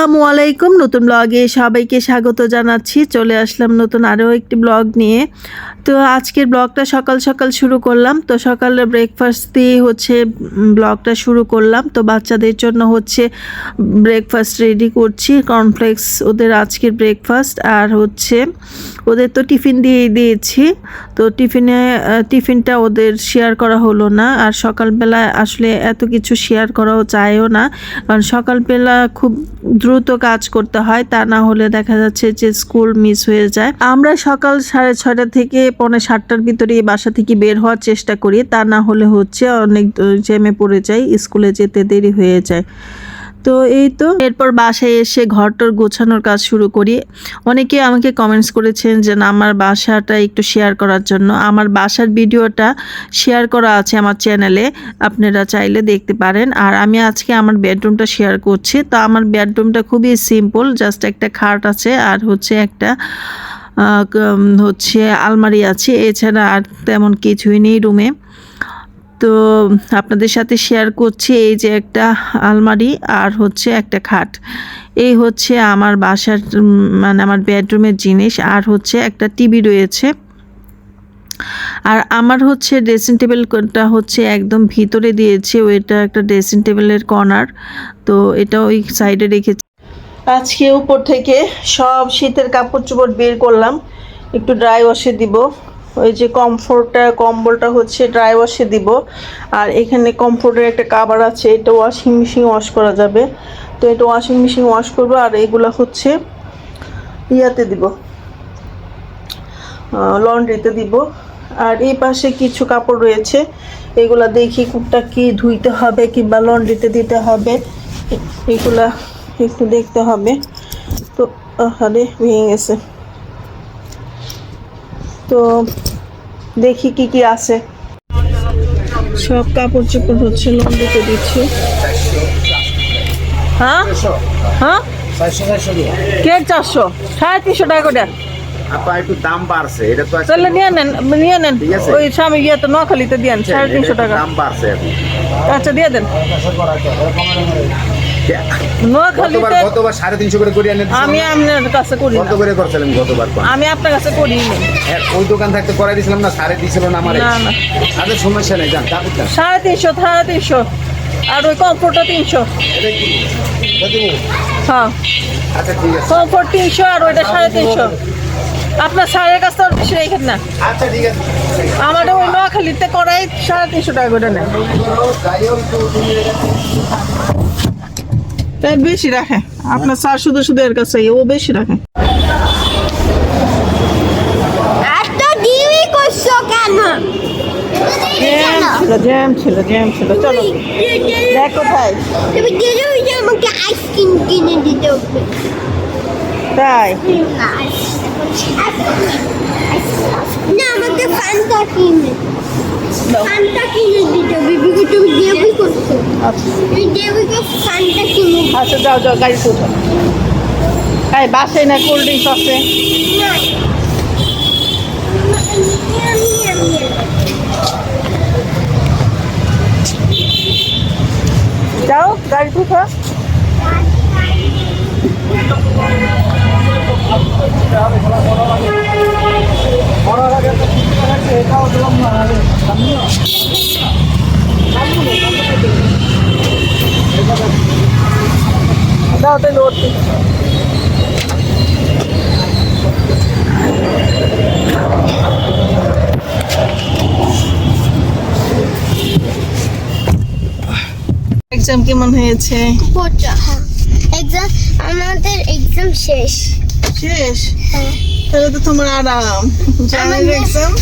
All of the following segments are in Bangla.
আসসালামু আলাইকুম। নতুন ব্লগে সবাইকে স্বাগত জানাচ্ছি। চলে আসলাম নতুন আরও একটি ব্লগ নিয়ে। তো আজকের ব্লগটা সকাল সকাল শুরু করলাম। তো সকালে ব্রেকফাস্ট দিয়ে হচ্ছে ব্লগটা শুরু করলাম। তো বাচ্চাদের জন্য হচ্ছে ব্রেকফাস্ট রেডি করছি। কর্নফ্লেক্স ওদের আজকের ব্রেকফাস্ট আর হচ্ছে, ওদের তো টিফিন দিয়ে দিয়েছি। তো টিফিনে টিফিনটা ওদের শেয়ার করা হলো না। আর সকালবেলা আসলে এত কিছু শেয়ার করাও চায়ও না। কারণ সকালবেলা খুব দ্রুত কাজ করতে হয়, তা না হলে দেখা যাচ্ছে যে স্কুল মিস হয়ে যায়। আমরা সকাল সাড়ে ছয়টা থেকে পৌনে সাতটার ভিতরে বাসা থেকে বের হওয়ার চেষ্টা করি, তা না হলে হচ্ছে অনেক জ্যামে পড়ে যাই, স্কুলে যেতে দেরি হয়ে যায়। তো এই তো। এরপর বাসায় এসে ঘরটর গোছানোর কাজ শুরু করি। অনেকে আমাকে কমেন্টস করেছেন যে, না, আমার বাসাটা একটু শেয়ার করার জন্য। আমার বাসার ভিডিওটা শেয়ার করা আছে আমার চ্যানেলে আপনারা চাইলে দেখতে পারেন। আর আমি আজকে আমার বেডরুমটা শেয়ার করছি। তো আমার বেডরুমটা খুবই সিম্পল জাস্ট একটা খাট আছে আর হচ্ছে একটা হচ্ছে আলমারি আছে। এছাড়া আর তেমন কিছুই নেই রুমে। তো আপনাদের সাথে শেয়ার করছি এই যে একটা আলমারি আর হচ্ছে একটা খাট। এই হচ্ছে আমার বাসার মানে আমার বেডরুমের জিনিস আর হচ্ছে একটা টিভি রয়েছে। আর আমার হচ্ছে ড্রেসিং টেবিলটা হচ্ছে একদম ভিতরে দিয়েছে, ওইটা একটা ড্রেসিং টেবিলের কর্নার তো এটা ওই সাইডে রেখেছি। আজকে উপর থেকে সব শীতের কাপড় চোপড় বের করলাম, একটু ড্রাই ওয়াশে দিব। ওই যে কমফোর্টটা, কম্বলটা হচ্ছে ড্রাই ওয়াশে দিব। আর এখানে কমফোর্টের একটা কাবার আছে, এটা ওয়াশিং মেশিন ওয়াশ করা যাবে। তো এটা ওয়াশিং মেশিন ওয়াশ করব, আর এগুলো হচ্ছে ইয়াতে দিব। লন্ড্রিতে দিব। আর এই পাশে কিছু কাপড় রয়েছে, এগুলা দেখি কোনটা কি ধুইতে হবে কিংবা লন্ড্রিতে দিতে হবে। এগুলা একটু দেখতে হবে। তো আরে ভেঙে গেছে। তো দেখি কি কি আছে। সব কাপড় চোপড় হচ্ছে লন্ড্রিতে দিচ্ছি। হ্যাঁ? হ্যাঁ? কে চারশো? সাড়ে তিনশো টাকা করে। আপা একটু দাম বাড়ছে এটা তো তাহলে নিয়ে নেন নিয়ে নেন। ওই স্বামী ইয়েতে নোয়াখালীতে দিয়েন সাড়ে তিনশো টাকা। দাম বাড়ছে আচ্ছা দিয়ে দেন। গতবার নোয়াখালীতে গতবার সাড়ে তিনশো করে আনেন। আমি আপনার কাছে করি কত করে গতবার? আমি আপনার কাছে করি ওই দোকান থাকতে করাই দিয়েছিলাম না সাড়ে দিয়েছিল না আমার। তাদের সমস্যা নেই যান সাড়ে তিনশো সাড়ে তিনশো। আর ওই কমফোর্টটা তিনশো? হ্যাঁ। আচ্ছা ঠিক আছে। কমফোর্ট তিনশো আর ওইটা সাড়ে তিনশো। আপনার সাড়ের কাছে আর বেশি রেখেন না। আচ্ছা ঠিক আছে। আমার ওই নোয়াখালীতে করাই সাড়ে তিনশো টাকা করে যাই হোক, একটু তুমি তাই বেশি রাখে। আপনার স্যার শুধু শুধু এর কাছে ও বেশি রাখে। এত দেরি করছ কেন? জ্যাম ছিল জ্যাম ছিল জ্যাম ছিল চলো। দেখ কোথায়। তুমি দেরি হয়ে আমাকে আইসক্রিম কিনে দিতে হবে। তাই। না ফান্টা কিনে। ফান্টা কিনে দিতে তুমি করছ। আচ্ছা। তুমি কিনে আচ্ছা যাও যাও গাড়িতে উঠো এই বাসে না কোল্ড ড্রিঙ্কস আছে। যাও গাড়িতে উঠো দাও ওর এক্সাম কেমন হয়েছে? এক্সাম আমাদের এক্সাম শেষ। শেষ? তাহলে তো তোমার আরাম। এক্সাম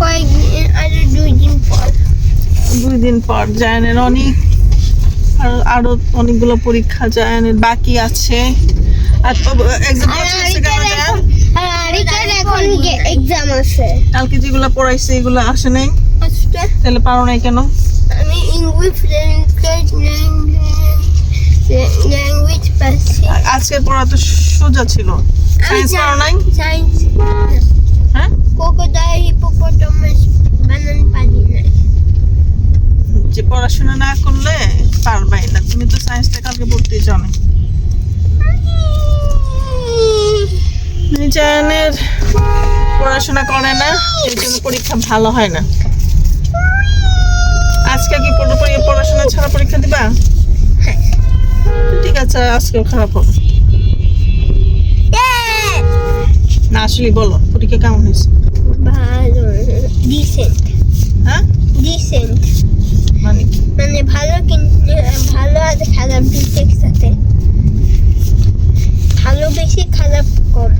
কয়েকদিন আর দুই দিন পর। দুই দিন পর জায়ানের অনেক আর আরও অনেকগুলো পরীক্ষা জায়ানের বাকি আছে। আর তো এক্সাম আর আরিকার এখন এক্সাম আছে। কালকে যেগুলো পড়াইছে এগুলো আসে নাই। তাহলে পারো নাই কেন? আমি ইংলিশ ল্যাঙ্গুয়েজ পাচ্ছি। আজকের পড়া তো সোজা ছিল। সায়েন্স পারো নাই? সায়েন্স হ্যাঁ? ক্রোকোডাইল হিপোপোটামাস বানান পারি না যে পড়াশোনা না করলে পারবাই না। তুমি তো সায়েন্সটা কালকে পড়তেই জানো। জায়ানের পড়াশোনা করে না এই জন্য পরীক্ষা ভালো হয় না। আজকে কি পুরোপুরি পড়াশোনা ছাড়া পরীক্ষা দিবা? ঠিক আছে আজকেও খারাপ হবে। না আসলে বলো। পরীক্ষা কেমন হয়েছে? ভালো। ডিসেন্ট হ্যাঁ? ডিসেন্ট মানে? মানে ভালো কিন্তু ভালো আর খারাপ দুটো একসাথে ভালো বেশি খারাপ কম।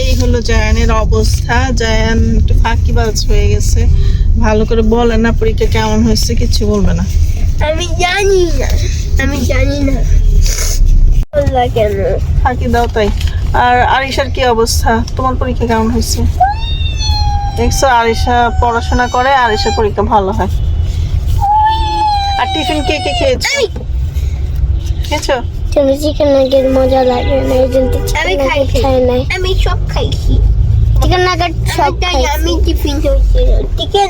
এই হলো জায়ানের অবস্থা। জায়ান একটু ফাঁকিবাজ হয়ে গেছে। ভালো করে বলে না পরীক্ষা কেমন হয়েছে কিছু বলবে না। আমি জানি না। আমি জানি না। কেন? ফাঁকি দাও তাই। আর আরিশার কি অবস্থা? তোমার পরীক্ষা কেমন হয়েছে? দেখছ আরিশা পড়াশোনা করে আরিশার পরীক্ষা ভালো হয়। আর টিফিন কে কে খেয়েছো? আমি। খেয়েছো? তুমি চিকেন নাগেট মজা লাগে না এই জন্য আমি চিকেন নাগেট খাই নাই। আমি সব খাইছি। চিকেন নাগেট সব খাইছি। আমি টিফিন হয়েছিল টিকে